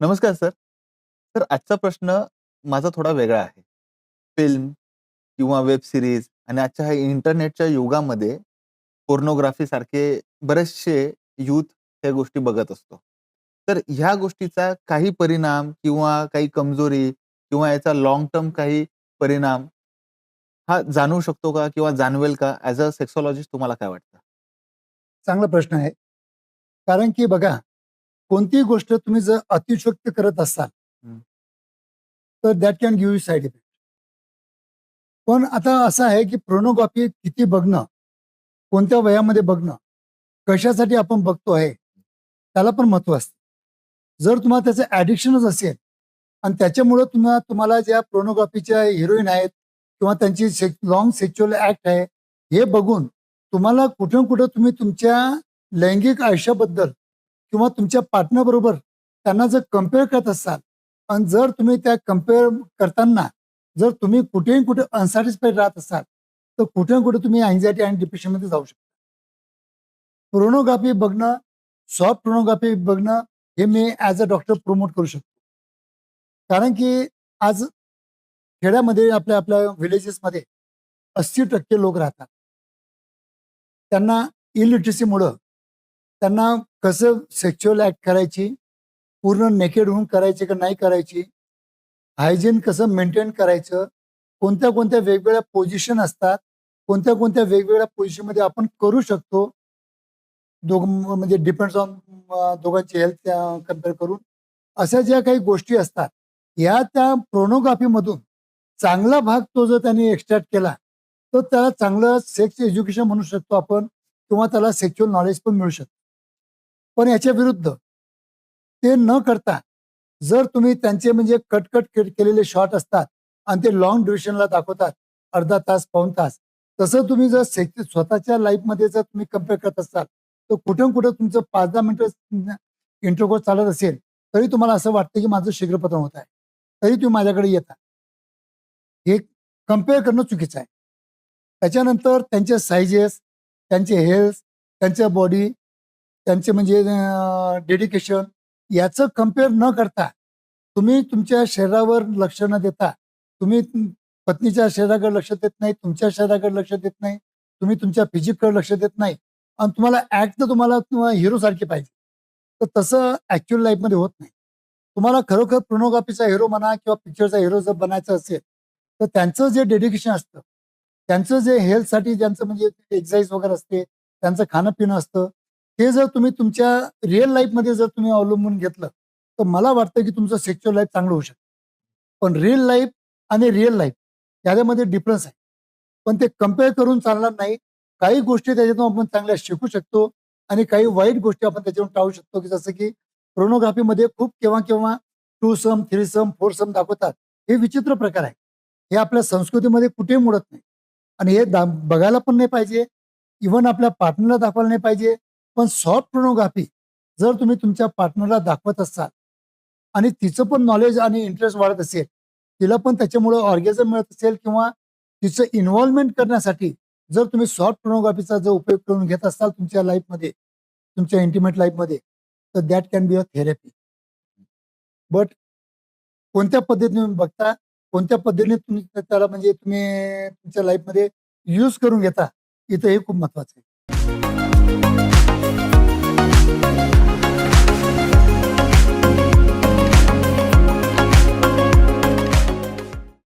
नमस्कार सर. तर आजचा प्रश्न माझा थोडा वेगळा आहे. फिल्म किंवा वेब सीरीज आणि आजच्या ह्या इंटरनेटच्या युगामध्ये पोर्नोग्राफी सारखे बरेचसे यूथ ह्या गोष्टी बघत असतो. तर ह्या गोष्टीचा काही परिणाम किंवा काही कमजोरी किंवा याचा लाँग टर्म काही परिणाम हा जाणवू शकतो का किंवा जाणवेल का? ॲज अ सेक्सॉलॉजिस्ट तुम्हाला काय वाटतं? चांगला प्रश्न आहे. कारण की बघा, कोणतीही गोष्ट तुम्ही जर अतिशयोक्ती करत असाल. तर that can give you side effect. पण आता असं आहे की पोर्नोग्राफी किती बघणं, कोणत्या वयामध्ये बघणं, कशासाठी आपण बघतो आहे, त्याला पण महत्त्व असतं. जर तुम्हाला त्याचं ॲडिक्शनच असेल आणि त्याच्यामुळं तुम्हा तुम्हाला ज्या पोर्नोग्राफीच्या हिरोईन आहेत किंवा त्यांची से लाँग सेक्शुअल ॲक्ट आहे, हे बघून तुम्हाला कुठं कुठं तुम्ही तुमच्या लैंगिक आयुष्याबद्दल किंवा तुमच्या पार्टनरबरोबर त्यांना जर कंपेअर करत असाल आणि जर तुम्ही त्या कंपेअर करताना जर तुम्ही कुठेही कुठे अनसॅटिस्फाईड राहत असाल, तर कुठे ना कुठे तुम्ही अँझायटी आणि डिप्रेशनमध्ये जाऊ शकता. प्रोनोग्राफी बघणं, सॉफ्ट प्रोनोग्राफी बघणं हे मी ॲज अ डॉक्टर प्रमोट करू शकतो. कारण की आज खेड्यामध्ये आपल्या आपल्या व्हिलेजेसमध्ये 80% लोक राहतात. त्यांना इलिटरेसीमुळं त्यांना कसं सेक्च्युअल ऍक्ट करायची, पूर्ण नेकेड होऊन करायची का नाही करायची, हायजीन कसं मेंटेन करायचं, कोणत्या-कोणत्या वेगवेगळ्या पोझिशन असतात, कोणत्या-कोणत्या वेगवेगळ्या पोझिशनमध्ये आपण करू शकतो. दोघ म्हणजे डिपेंड्स ऑन दोघांची हेल्थ कंपेअर करून. अशा ज्या काही गोष्टी असतात, ह्या त्या प्रोनोग्राफीमधून चांगला भाग तो जर त्यांनी एक्स्ट्रॅक्ट केला, तर त्याला चांगलं सेक्स एज्युकेशन म्हणू शकतो आपण किंवा त्याला सेक्च्युअल नॉलेज पण मिळू शकतो. पण याच्या विरुद्ध ते न करता जर तुम्ही त्यांचे म्हणजे कट-कट केलेले शॉट असतात आणि ते लॉंग ड्युरेशनला दाखवतात, अर्धा तास, पाऊण तास. तसं तुम्ही जर सेक्स स्वतःच्या लाईफमध्ये जर तुम्ही कंपेअर करत असाल, तर कुठं कुठं तुमचं 5-10 मिनिटं इंटरकोर्स चालत असेल, तरी तुम्हाला असं वाटतं की माझं शीघ्रपतन होत आहे. तरी तुम्ही माझ्याकडे येता. हे कंपेअर करणं चुकीचं आहे. त्याच्यानंतर त्यांचे सायजेस त्यांचे हेल्थ, त्यांच्या बॉडी, त्यांचे म्हणजे डेडिकेशन याचं कंपेअर न करता तुम्ही तुमच्या शरीरावर लक्ष न देता, तुम्ही पत्नीच्या शरीराकडे लक्ष देत नाही, तुमच्या शरीराकडे लक्ष देत नाही, तुम्ही तुमच्या फिजिककडे लक्ष देत नाही आणि तुम्हाला ऍक्ट तर तुम्हाला हिरो सारखे पाहिजे. तर तसं ऍक्च्युअल लाईफमध्ये होत नाही. तुम्हाला खरोखर प्रोनोग्राफीचा हिरो म्हणा किंवा पिक्चरचा हिरो जर बनायचं असेल, तर त्यांचं जे डेडिकेशन असतं, त्यांचं जे हेल्थसाठी ज्यांचं म्हणजे एक्सरसाइज वगैरे असते, त्यांचं खाणं-पिणं असतं, हे जर तुम्ही तुमच्या रिअल लाईफमध्ये जर तुम्ही अवलंबून घेतलं, तर मला वाटतं की तुमचं सेक्च्युअल लाईफ चांगलं होऊ शकतं. पण रिअल लाईफ आणि रिअल लाईफ याच्यामध्ये डिफरन्स आहे. पण ते कंपेअर करून चालणार नाही. काही गोष्टी त्याच्यातून आपण चांगल्या शिकू शकतो आणि काही वाईट गोष्टी आपण त्याच्यातून टाळू शकतो, की जसं की क्रोनोग्राफीमध्ये खूप केव्हा-केव्हा twosome, threesome, foursome दाखवतात. हे विचित्र प्रकार आहे. हे आपल्या संस्कृतीमध्ये कुठेही मोडत नाही आणि हे दा बघायला पण नाही पाहिजे. इव्हन आपल्या पार्टनरला दाखवायला नाही पाहिजे. पण सॉफ्ट प्रोनोग्राफी जर तुम्ही तुमच्या पार्टनरला दाखवत असाल आणि तिचं पण नॉलेज आणि इंटरेस्ट वाढत असेल, तिला पण त्याच्यामुळे ऑर्गॅझम मिळत असेल किंवा तिचं इन्व्हॉल्वमेंट करण्यासाठी जर तुम्ही सॉफ्ट प्रोनोग्राफीचा जर उपयोग करून घेत असाल तुमच्या लाईफमध्ये, तुमच्या इंटिमेट लाईफमध्ये, तर that can be a therapy. But कोणत्या पद्धतीने तुम्ही बघता, कोणत्या पद्धतीने तुम्ही त्याला म्हणजे तुम्ही तुमच्या लाईफमध्ये यूज करून घेता, इथं हे खूप महत्वाचं आहे.